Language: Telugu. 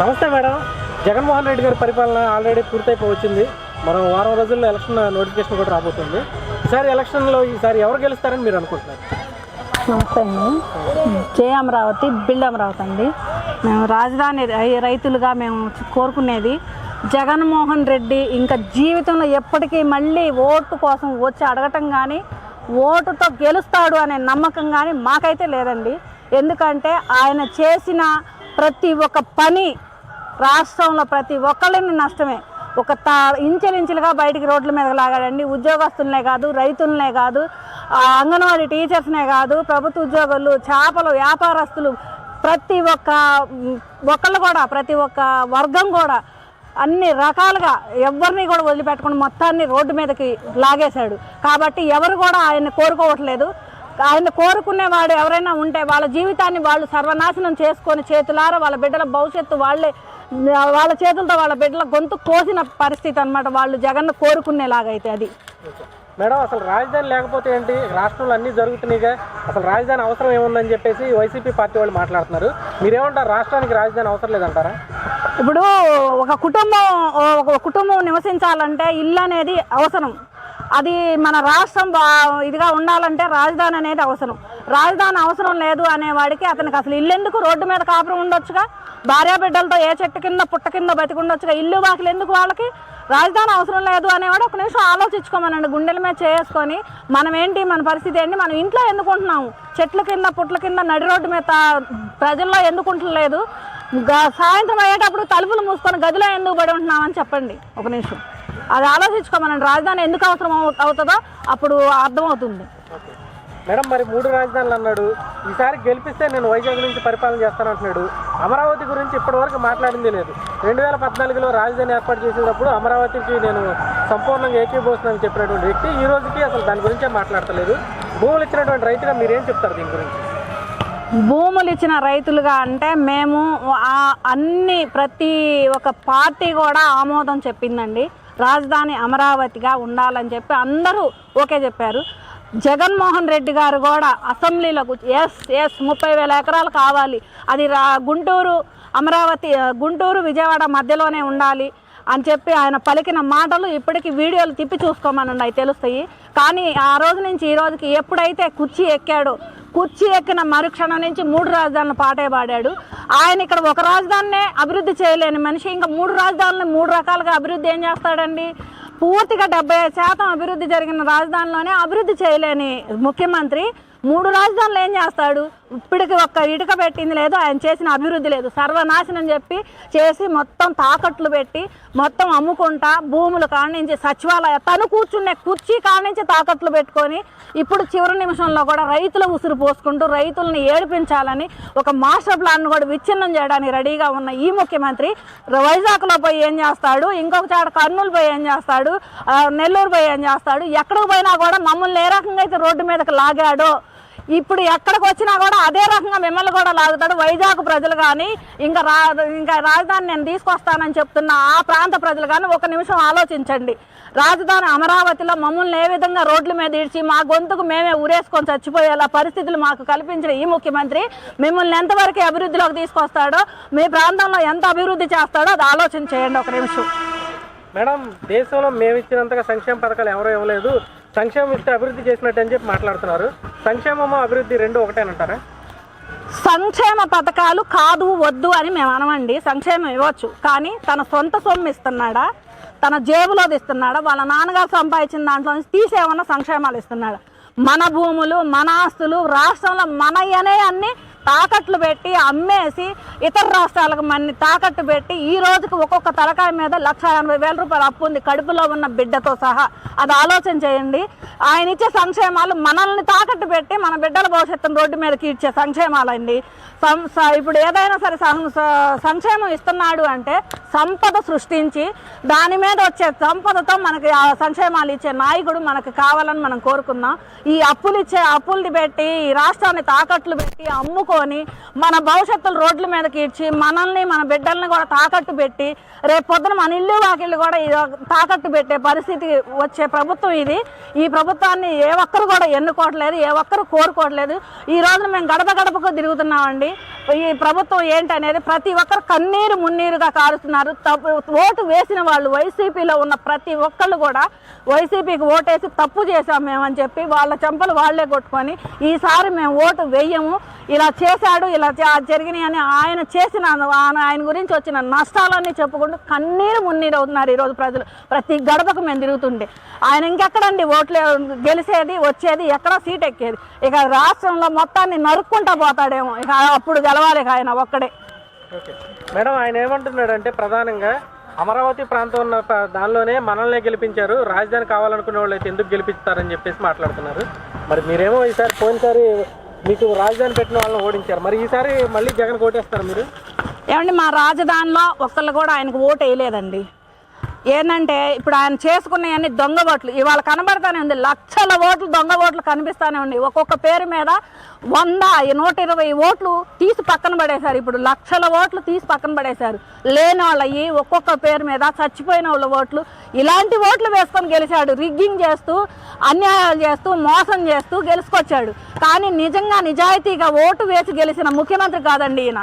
నమస్తే మేడం. జగన్మోహన్ రెడ్డి గారి పరిపాలన ఆల్రెడీ పూర్తయిపోవచ్చింది. మరో వారం రోజుల్లో ఎలక్షన్ నోటిఫికేషన్ కూడా రాబోతుంది. ఈసారి ఎలక్షన్లో ఈసారి ఎవరు గెలుస్తారని మీరు అనుకుంటున్నారు? నమస్తే అండి. జే అమరావతి బిల్డ్ అమరావతి అండి. మేము రాజధాని రైతులుగా మేము కోరుకునేది జగన్మోహన్ రెడ్డి ఇంకా జీవితంలో ఎప్పటికీ మళ్ళీ ఓటు కోసం వచ్చి అడగటం కానీ ఓటుతో గెలుస్తాడు అనే నమ్మకం కానీ మాకైతే లేదండి. ఎందుకంటే ఆయన చేసిన ప్రతి ఒక్క పని రాష్ట్రంలో ప్రతి ఒక్కళ్ళని నష్టమే. ఒక తా ఇంచెలించెలుగా బయటికి రోడ్ల మీద లాగాడండి. ఉద్యోగస్తులనే కాదు రైతులనే కాదు అంగన్వాడీ టీచర్స్నే కాదు ప్రభుత్వ ఉద్యోగులు చేపలు వ్యాపారస్తులు ప్రతి ఒక్క ఒక్కళ్ళు కూడా ప్రతి ఒక్క వర్గం కూడా అన్ని రకాలుగా ఎవరిని కూడా వదిలిపెట్టకుండా మొత్తాన్ని రోడ్డు మీదకి లాగేశాడు. కాబట్టి ఎవరు కూడా ఆయన కోరుకోవట్లేదు. ఆయన కోరుకునేవాడు ఎవరైనా ఉంటే వాళ్ళ జీవితాన్ని వాళ్ళు సర్వనాశనం చేసుకొని చేతులారా వాళ్ళ బిడ్డల భవిష్యత్తు వాళ్ళే వాళ్ళ చేతులతో వాళ్ళ బిడ్డల గొంతు కోసిన పరిస్థితి అన్నమాట. వాళ్ళు జగన్ కోరుకునేలాగైతే అది. మేడం అసలు రాజధాని లేకపోతే ఏంటి? రాష్ట్రంలో అన్నీ జరుగుతున్నాయిగా. అసలు రాజధాని అవసరం ఏముందని చెప్పేసి వైసీపీ పార్టీ వాళ్ళు మాట్లాడుతున్నారు. మీరేమంటారు? రాష్ట్రానికి రాజధాని అవసరం లేదంటారా? ఇప్పుడు ఒక కుటుంబం ఒక కుటుంబం నివసించాలంటే ఇల్లు అనేది అవసరం. అది మన రాష్ట్రం ఇదిగా ఉండాలంటే రాజధాని అనేది అవసరం. రాజధాని అవసరం లేదు అనేవాడికి అతనికి అసలు ఇల్లు ఎందుకు రోడ్డు మీద కాపురం ఉండొచ్చుగా? భార్యా బిడ్డలతో ఏ చెట్టు కింద పుట్ట కింద బతికుండొచ్చుగా ఇల్లు వాకిలు ఎందుకు వాళ్ళకి? రాజధాని అవసరం లేదు అనేవాడు ఒక నిమిషం ఆలోచించుకోమనండి గుండెల మీద చేసుకొని మనం ఏంటి మన పరిస్థితి ఏంటి మనం ఇంట్లో ఎందుకుంటున్నాము చెట్ల కింద పుట్ల కింద నడి రోడ్డు మీద ప్రజల్లో ఎందుకుంటలేదు గ- సాయంత్రం అయ్యేటప్పుడు తలుపులు మూసుకొని గదిలో ఎందుకు పడి ఉంటున్నామని చెప్పండి ఒక నిమిషం. అది ఆలోచించుకోమనండి రాజధాని ఎందుకు అవసరం అవు- అవుతుందో అప్పుడు అర్థమవుతుంది. మేడం మరి మూడు రాజధానులు అన్నాడు. ఈసారి గెలిపిస్తే నేను వైజాగ్ నుంచి పరిపాలన చేస్తానంటున్నాడు అమరావతి గురించి ఇప్పటివరకు మాట్లాడింది లేదు. రెండు వేల పద్నాలుగులో రాజధాని ఏర్పాటు చేసేటప్పుడు అమరావతికి నేను సంపూర్ణంగా ఏకీభవిస్తున్నానని చెప్పినటువంటి వ్యక్తి ఈ రోజుకి అసలు దాని గురించే మాట్లాడతలేదు. భూములు ఇచ్చినటువంటి రైతుగా మీరేం చెప్తారు దీని గురించి? భూములు ఇచ్చిన రైతులుగా అంటే మేము అన్ని ప్రతి ఒక్క పార్టీ కూడా ఆమోదం చెప్పిందండి. రాజధాని అమరావతిగా ఉండాలని చెప్పి అందరూ ఓకే చెప్పారు. జగన్మోహన్ రెడ్డి గారు కూడా అసెంబ్లీలో ఎస్ ఎస్ ముప్పై వేల ఎకరాలు కావాలి. అది రా గుంటూరు అమరావతి గుంటూరు విజయవాడ మధ్యలోనే ఉండాలి అని చెప్పి ఆయన పలికిన మాటలు ఇప్పటికీ వీడియోలు తిప్పి చూసుకోమనండి అవి తెలుస్తాయి. కానీ ఆ రోజు నుంచి ఈ రోజుకి ఎప్పుడైతే కుర్చీ ఎక్కాడో కుర్చీ ఎక్కిన మరుక్షణం నుంచి మూడు రాజధానులు పాటే పాడాడు. ఆయన ఇక్కడ ఒక రాజధానినే అభివృద్ధి చేయలేని మనిషి ఇంకా మూడు రాజధానులు మూడు రకాలుగా అభివృద్ధి ఏం చేస్తాడండి? పూర్తిగా డెబ్బై శాతం అభివృద్ధి జరిగిన రాజధానిలోనే అభివృద్ధి చేయలేని ముఖ్యమంత్రి మూడు రాజధానులు ఏం చేస్తాడు? ఇప్పటికి ఒక్క ఇటుక పెట్టింది లేదు ఆయన చేసిన అభివృద్ధి లేదు. సర్వనాశనం చెప్పి చేసి మొత్తం తాకట్లు పెట్టి మొత్తం అమ్ముకుంటా భూములు కానించి సచివాలయ తను కూర్చునే కుర్చీ కానించి తాకట్లు పెట్టుకొని ఇప్పుడు చివరి నిమిషంలో కూడా రైతుల ఉసురు పోసుకుంటూ రైతుల్ని ఏడిపించాలని ఒక మాస్టర్ ప్లాన్ కూడా విచ్ఛిన్నం చేయడానికి రెడీగా ఉన్న ఈ ముఖ్యమంత్రి వైజాగ్లో పోయి ఏం చేస్తాడు ఇంకొక చాట కర్నూలు పోయి ఏం చేస్తాడు నెల్లూరు పోయి ఏం చేస్తాడు ఎక్కడికి పోయినా కూడా మమ్మల్ని ఏ రకంగా అయితే రోడ్డు మీదకి లాగాడో ఇప్పుడు ఎక్కడికి వచ్చినా కూడా అదే రకంగా మిమ్మల్ని కూడా లాగుతాడు. వైజాగ్ ప్రజలు కానీ ఇంకా రా ఇంకా రాజధాని నేను తీసుకొస్తానని చెప్తున్న ఆ ప్రాంత ప్రజలు కానీ ఒక నిమిషం ఆలోచించండి. రాజధాని అమరావతిలో మమ్మల్ని ఏ విధంగా రోడ్ల మీద ఇడ్చి మా గొంతుకు మేమే ఊరేసుకొని చచ్చిపోయేలా పరిస్థితులు మాకు కల్పించిన ఈ ముఖ్యమంత్రి మిమ్మల్ని ఎంతవరకు అభివృద్ధిలోకి తీసుకొస్తాడో మీ ప్రాంతంలో ఎంత అభివృద్ధి చేస్తాడో అది ఆలోచన చేయండి ఒక నిమిషం. మేడం దేశంలో మేము ఇచ్చినంతగా సంక్షేమ పథకాలు ఎవరూ ఇవ్వలేదు. సంక్షేమం ఇస్తే అభివృద్ధి చేసినట్టు అని చెప్పి మాట్లాడుతున్నారు. సంక్షేమము అభివృద్ధి రెండు ఒకటేనంటారా? సంక్షేమ పథకాలు కాదు వద్దు అని మేము అనమండి. సంక్షేమం ఇవ్వచ్చు. కానీ తన సొంత సొమ్ము ఇస్తున్నాడా? తన జేబులో ఇస్తున్నాడా? వాళ్ళ నాన్నగారు సంపాదించిన దాంట్లో నుంచి తీసేమన్నా సంక్షేమాలు ఇస్తున్నాడా? మన భూములు మన ఆస్తులు రాష్ట్రంలో మనయ్యనే అన్నీ తాకట్లు పెట్టి అమ్మేసి ఇతర రాష్ట్రాలకు మన్ని తాకట్టు పెట్టి ఈ రోజుకి ఒక్కొక్క తలకాయ మీద లక్ష ఎనభై వేల రూపాయలు అప్పు ఉంది. కడుపులో ఉన్న బిడ్డతో సహా. అది ఆలోచన చేయండి. ఆయన ఇచ్చే సంక్షేమాలు మనల్ని తాకట్టు పెట్టి మన బిడ్డల భవిష్యత్తును రోడ్డు మీదకి ఇచ్చే సంక్షేమాలండి. సం- స- ఇప్పుడు ఏదైనా సరే స- సంక్షేమం ఇస్తున్నాడు అంటే సంపద సృష్టించి దాని మీద వచ్చే సంపదతో మనకి ఆ సంక్షేమాలు ఇచ్చే నాయకుడు మనకు కావాలని మనం కోరుకుందాం. ఈ అప్పులు ఇచ్చే అప్పులు పెట్టి ఈ రాష్ట్రాన్ని తాకట్లు పెట్టి తీసుకొని మన భవిష్యత్తులు రోడ్ల మీదకి ఇచ్చి మనల్ని మన బిడ్డల్ని కూడా తాకట్టు పెట్టి రేపు పొద్దున మన ఇల్లు వాకిళ్ళు కూడా తాకట్టు పెట్టే పరిస్థితి వచ్చే ప్రభుత్వం ఇది. ఈ ప్రభుత్వాన్ని ఏ ఒక్కరు కూడా ఎన్నుకోవట్లేదు ఏ ఒక్కరు కోరుకోవట్లేదు. ఈ రోజున మేము గడప గడపకు తిరుగుతున్నామండి. ఈ ప్రభుత్వం ఏంటనేది ప్రతి ఒక్కరు కన్నీరు మున్నీరుగా కారుస్తున్నారు. తప్పు ఓటు వేసిన వాళ్ళు వైసీపీలో ఉన్న ప్రతి ఒక్కళ్ళు కూడా వైసీపీకి ఓటేసి తప్పు చేశాం మేమని చెప్పి వాళ్ళ చెంపలు వాళ్ళే కొట్టుకొని ఈసారి మేము ఓటు వేయము. ఇలా చేశాడు ఇలా జ- జరిగినాయి అని ఆయన చేసిన ఆయన- ఆయన గురించి వచ్చిన నష్టాలన్నీ చెప్పుకుంటూ కన్నీరు మున్నీరు అవుతున్నారు ఈరోజు ప్రజలు. ప్రతి గడపకు మేము తిరుగుతుండే ఆయన ఇంకెక్కడండి? ఓట్లు గెలిచేది వచ్చేది ఎక్కడ సీట్ ఎక్కేది? ఇక రాష్ట్రంలో మొత్తాన్ని నరుక్కుంటా పోతాడేమో. ఇక అప్పుడు గెలవాలి ఇక ఆయన ఒక్కడే. మేడం ఆయన ఏమంటున్నాడంటే ప్రధానంగా అమరావతి ప్రాంతం ఉన్న దానిలోనే మనల్నే గెలిపించారు. రాజధాని కావాలనుకునే వాళ్ళు అయితే ఎందుకు గెలిపిస్తారని చెప్పేసి మాట్లాడుతున్నారు. మరి మీరేమో ఈసారి పోయినసారి మీకు రాజధాని పెట్టిన వాళ్ళని ఓడించారు. మరి ఈసారి మళ్ళీ జగన్ ఓటేస్తారు మీరు? ఏమండి మా రాజధానిలో ఒక్కళ్ళు కూడా ఆయనకు ఓటు వేయలేదండి. ఏంటంటే ఇప్పుడు ఆయన చేసుకున్నవన్నీ దొంగ ఓట్లు. ఇవాళ కనబడతానే ఉంది లక్షల ఓట్లు దొంగ ఓట్లు కనిపిస్తానే ఉంది. ఒక్కొక్క పేరు మీద వంద నూట ఇరవై ఓట్లు తీసి పక్కన పడేశారు. ఇప్పుడు లక్షల ఓట్లు తీసి పక్కన పడేశారు. లేని వాళ్ళయ్యి ఒక్కొక్క పేరు మీద చచ్చిపోయిన వాళ్ళ ఓట్లు ఇలాంటి ఓట్లు వేసుకొని గెలిచాడు. రిగ్గింగ్ చేస్తూ అన్యాయాలు చేస్తూ మోసం చేస్తూ గెలుచుకొచ్చాడు. కానీ నిజంగా నిజాయితీగా ఓటు వేసి గెలిచిన ముఖ్యమంత్రి కాదండి ఈయన.